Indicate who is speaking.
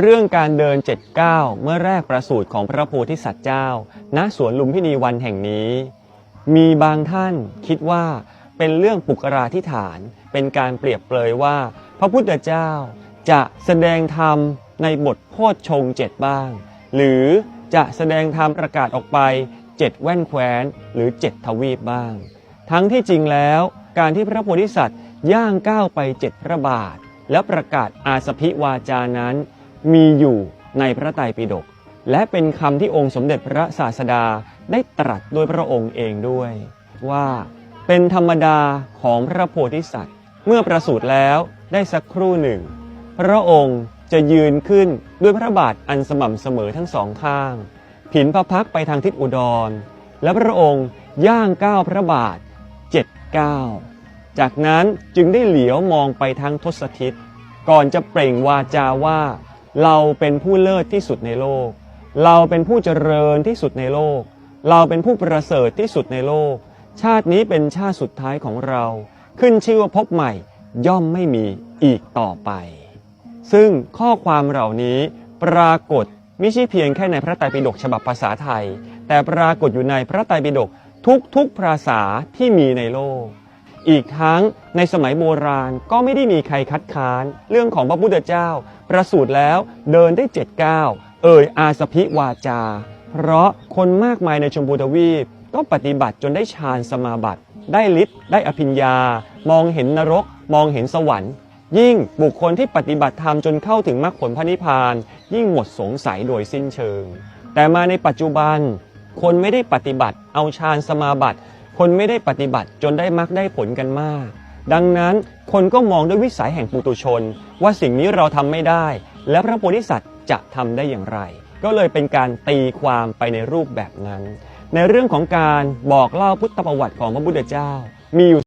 Speaker 1: เรื่องการเดินเจ็ดเก้าเมื่อแรกประสูติของพระโพธิสัตว์เจ้า ณสวนลุมพินีวันแห่งนี้ มีบางท่านคิดว่าเป็นเรื่องปุกราธิฐาน เป็นการเปรียบเปรยว่า พระพุทธเจ้าจะแสดงธรรมในบทโพชฌงค์เจ็ดบ้าง หรือจะแสดงธรรมประกาศออกไปเจ็ดแว่นแคว้น หรือเจ็ดทวีปบ้าง ทั้งที่จริงแล้วการที่พระโพธิสัตว์ย่างก้าวไปเจ็ดพระบาท แล้วประกาศอาสพิวาจานั้น มีอยู่ในพระไตรปิฎกและเป็นคำที่องค์สมเด็จพระศาสดาได้ตรัสโดยพระองค์เองด้วย ว่าเป็นธรรมดาของพระโพธิสัตว์ เมื่อประสูติแล้วได้สักครู่หนึ่ง พระองค์จะยืนขึ้นด้วยพระบาทอันสม่ำเสมอทั้งสองข้าง ผินพระพักไปทางทิศอุดร และพระองค์ย่างก้าวพระบาทเจ็ดก้าวจากนั้นจึงได้เหลียวมองไปทางทศทิศก่อนจะเปล่งวาจาว่า เราเป็นผู้เลิศที่สุดในโลก เราเป็นผู้เจริญที่สุดในโลก เราเป็นผู้ประเสริฐที่สุดในโลก ชาตินี้เป็นชาติสุดท้ายของเรา ขึ้นชื่อว่าพบใหม่ย่อมไม่มีอีกต่อไป ซึ่งข้อความเหล่านี้ปรากฏไม่ใช่เพียงแค่ในพระไตรปิฎกฉบับภาษาไทย แต่ปรากฏอยู่ในพระไตรปิฎกทุกๆภาษาที่มีในโลก อีกทั้งในสมัยโบราณก็ไม่ได้มีใครคัดค้าน เรื่องของพระพุทธเจ้า ประสูติแล้วเดินได้เจ็ดก้าวเอ่ยอาสพิวาจา เพราะคนมากมายในชมพูทวีปก็ปฏิบัติจนได้ฌานสมาบัติ ได้ฤทธิ์ได้อภิญญา มองเห็นนรก มองเห็นสวรรค์ ยิ่งบุคคลที่ปฏิบัติธรรมจนเข้าถึงมรรคผลพระนิพพาน ยิ่งหมดสงสัยโดยสิ้นเชิง แต่มาในปัจจุบัน คนไม่ได้ปฏิบัติเอาฌานสมาบัติ คนไม่ได้ปฏิบัติจนได้มักได้ผลกันมาก ดังนั้นคนก็มองด้วยวิสัยแห่งปุตุชน ว่าสิ่งนี้เราทำไม่ได้ และพระโพธิสัตว์จะทำได้อย่างไร ก็เลยเป็นการตีความไปในรูปแบบนั้น ในเรื่องของการบอกเล่าพุทธประวัติของพระพุทธเจ้ามีอยู่